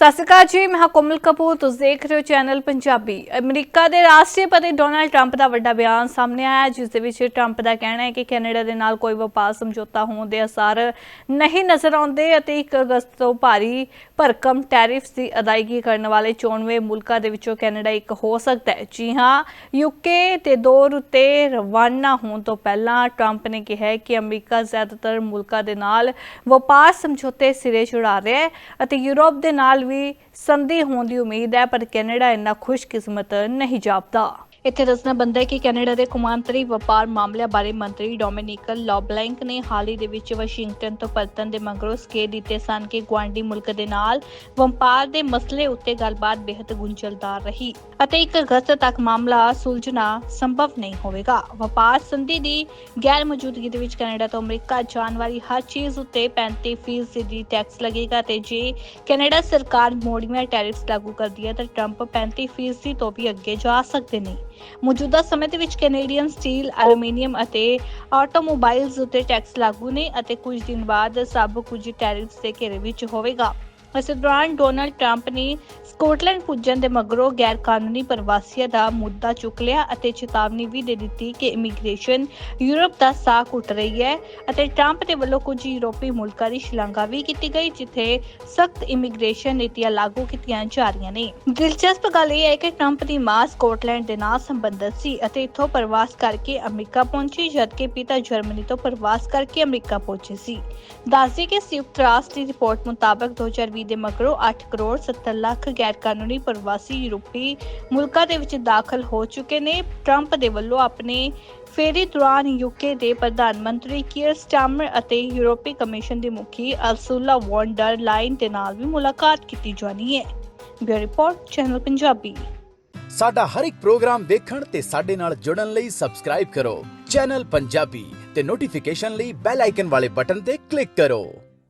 ਸਤਿ ਸ਼੍ਰੀ ਅਕਾਲ ਜੀ, ਮੈਂ ਕੋਮਲ ਕਪੂਰ। ਤੁਸੀਂ ਦੇਖ ਰਹੇ ਹੋ ਚੈਨਲ ਪੰਜਾਬੀ। ਅਮਰੀਕਾ ਦੇ ਰਾਸ਼ਟਰਪਤੀ ਡੋਨਾਲਡ ਟਰੰਪ ਦਾ ਵੱਡਾ ਬਿਆਨ ਸਾਹਮਣੇ ਆਇਆ ਜਿਸ ਦੇ ਵਿੱਚ ਟਰੰਪ ਦਾ ਕਹਿਣਾ ਹੈ ਕਿ ਕੈਨੇਡਾ ਦੇ ਨਾਲ ਕੋਈ ਵਪਾਰ ਸਮਝੌਤਾ ਹੋਣ ਦੇ ਅਸਾਰ ਨਹੀਂ ਨਜ਼ਰ ਆਉਂਦੇ ਅਤੇ 1 ਅਗਸਤ ਤੋਂ ਭਾਰੀ ਭਰਕਮ ਟੈਰਿਫਸ ਦੀ ਅਦਾਇਗੀ ਕਰਨ ਵਾਲੇ 94 ਮੁਲਕਾਂ ਦੇ ਵਿੱਚੋਂ ਕੈਨੇਡਾ ਇੱਕ ਹੋ ਸਕਦਾ ਹੈ। ਜੀ ਹਾਂ ਯੂਕੇ ਤੇ ਦੌਰ ਉੱਤੇ ਰਵਾਨਾ ਹੋਣ ਤੋਂ ਪਹਿਲਾਂ ਟਰੰਪ ਨੇ ਕਿਹਾ ਕਿ ਅਮਰੀਕਾ ਜ਼ਿਆਦਾਤਰ ਮੁਲਕਾਂ ਦੇ ਨਾਲ ਵਪਾਰ ਸਮਝੌਤੇ ਸਿਰੇ ਚੜਾ ਰਿਹਾ ਹੈ ਅਤੇ ਯੂਰਪ ਦੇ ਨਾਲ ਵੀ ਸੰਧੀ ਹੋਣ ਦੀ ਉਮੀਦ ਹੈ ਪਰ ਕੈਨੇਡਾ ਇੰਨਾ ਖੁਸ਼ਕਿਸਮਤ ਨਹੀਂ ਜਾਪਦਾ। ਇੱਥੇ ਦੱਸਣਾ ਬੰਦਾ ਹੈ ਕਿ ਕੈਨੇਡਾ ਦੇ ਕੌਮਾਂਤਰੀ ਵਪਾਰ ਮਾਮਲਿਆਂ ਬਾਰੇ ਮੰਤਰੀ ਡੋਮਿਨਿਕ ਲੌਬਲੈਂਕ ਨੇ ਹਾਲ ਹੀ ਦੇ ਵਿੱਚ ਵਾਸ਼ਿੰਗਟਨ ਤੋਂ ਪਰਤਣ ਦੇ ਮਗਰੋਂ ਸਕੇ ਦਿੱਤੇ ਸਨ ਕਿ ਗੁਆਂਢੀ ਮੁਲਕ ਦੇ ਨਾਲ ਵਪਾਰ ਦੇ ਮਸਲੇ ਉੱਤੇ ਗੱਲਬਾਤ ਬੇहद ਗੁੰਝਲਦਾਰ ਰਹੀ ਅਤੇ 1 ਅਗਸਤ ਤੱਕ ਮਾਮਲਾ ਸੁਲਝਣਾ ਸੰਭਵ ਨਹੀਂ ਹੋਵੇਗਾ। ਵਪਾਰ ਸੰਧੀ ਦੀ ਗੈਰ ਮੌਜੂਦਗੀ ਦੇ ਵਿੱਚ ਕੈਨੇਡਾ ਤੋਂ ਅਮਰੀਕਾ ਜਾਣ ਵਾਲੀ ਹਰ ਚੀਜ਼ ਉੱਤੇ 35% ਦੀ ਟੈਕਸ ਲੱਗੇਗਾ ਤੇ ਜੇ ਕੈਨੇਡਾ ਸਰਕਾਰ ਮੋੜੀਆਂ ਟੈਰਿਫਸ ਲਾਗੂ ਕਰਦੀ ਹੈ ਤਾਂ ਟਰੰਪ 35% ਤੋਂ ਵੀ ਅੱਗੇ ਜਾ ਸਕਦੇ ਨੇ। ਮੌਜੂਦਾ ਸਮੇਂ ਦੇ ਵਿੱਚ ਕੈਨੇਡੀਅਨ ਸਟੀਲ ਐਲੂਮੀਨੀਅਮ ਅਤੇ ਆਟੋਮੋਬਾਈਲਸ ਉੱਤੇ ਟੈਕਸ ਲਾਗੂ ਨੇ ਅਤੇ ਕੁਝ ਦਿਨ ਬਾਅਦ ਸਭ ਕੁਝ ਟੈਰਿਫਸ ਦੇ ਘੇਰੇ ਵਿੱਚ ਹੋਵੇਗਾ। ਇਸ ਦੌਰਾਨ ਡੋਨਲਡ ਟਰੰਪ ਨੇ ਸਕਾਟਲੈਂਡ ਪੁੱਜਣ ਦੇ ਮਗਰੋਂ ਗੈਰ ਕਾਨੂੰਨੀ ਪ੍ਰਵਾਸੀਆਂ ਦਾ ਮੁੱਦਾ ਚੁੱਕ ਲਿਆ ਅਤੇ ਚੇਤਾਵਨੀ ਵੀ ਦੇ ਦਿੱਤੀ ਕਿ ਇਮੀਗ੍ਰੇਸ਼ਨ ਯੂਰਪ ਦਾ ਸਾਹ ਘੁੱਟ ਰਹੀ ਹੈ ਅਤੇ ਟਰੰਪ ਦੇ ਵੱਲੋਂ ਕੁਝ ਯੂਰਪੀ ਮੁਲਕਾਂ ਦੀ ਸ਼ਲਾਘਾ ਵੀ ਕੀਤੀ ਗਈ, ਜਿੱਥੇ ਸਖਤ ਇਮੀਗ੍ਰੇਸ਼ਨ ਨੀਤੀਆਂ ਲਾਗੂ ਕੀਤੀਆਂ ਜਾ ਰਹੀਆਂ ਨੇ। ਦਿਲਚਸਪ ਗੱਲ ਇਹ ਹੈ ਕਿ ਟਰੰਪ ਦੀ ਮਾਂ ਸਕਾਟਲੈਂਡ ਦੇ ਨਾਲ ਸੰਬੰਧਿਤ ਸੀ ਅਤੇ ਇੱਥੋਂ ਪ੍ਰਵਾਸ ਕਰਕੇ ਅਮਰੀਕਾ ਪਹੁੰਚੀ, ਜਦਕਿ ਪਿਤਾ ਜਰਮਨੀ ਤੋਂ ਪ੍ਰਵਾਸ ਕਰਕੇ ਅਮਰੀਕਾ ਪਹੁੰਚੇ ਸੀ। ਦੱਸਦੇ ਕਿ ਸੰਯੁਕਤ ਰਾਸ਼ਟਰ ਦੀ ਰਿਪੋਰਟ ਮੁਤਾਬਕ 2020 ਦੇ ਮਗਰੋਂ 8 ਕਰੋੜ 70 ਲੱਖ ਗੈਰ ਕਾਨੂੰਨੀ ਪ੍ਰਵਾਸੀ ਯੂਰਪੀ ਮੁਲਕਾਂ ਦੇ ਵਿੱਚ ਦਾਖਲ ਹੋ ਚੁੱਕੇ ਨੇ। ਟਰੰਪ ਦੇ ਵੱਲੋਂ ਆਪਣੇ ਫੇਰੀ ਦੌਰਾਨ ਯੂਕੇ ਦੇ ਪ੍ਰਧਾਨ ਮੰਤਰੀ ਕੀਅਰ ਸਟਾਰਮਰ ਅਤੇ ਯੂਰਪੀ ਕਮਿਸ਼ਨ ਦੀ ਮੁਖੀ ਅਰਸੂਲਾ ਵੌਨ ਡਰ ਲਾਈਨ ਦੇ ਨਾਲ ਵੀ ਮੁਲਾਕਾਤ ਕੀਤੀ ਜਾਣੀ ਹੈ। Bureau report, channel Punjabi. ਸਾਡਾ ਹਰ ਇੱਕ ਪ੍ਰੋਗਰਾਮ ਦੇਖਣ ਤੇ ਸਾਡੇ ਨਾਲ ਜੁੜਨ ਲਈ ਸਬਸਕ੍ਰਾਈਬ ਕਰੋ। ਚੈਨਲ ਪੰਜਾਬੀ ਤੇ ਨੋਟੀਫਿਕੇਸ਼ਨ ਲਈ ਬੈਲ ਆਈਕਨ ਵਾਲੇ ਬਟਨ ਤੇ ਕਲਿੱਕ ਕਰੋ।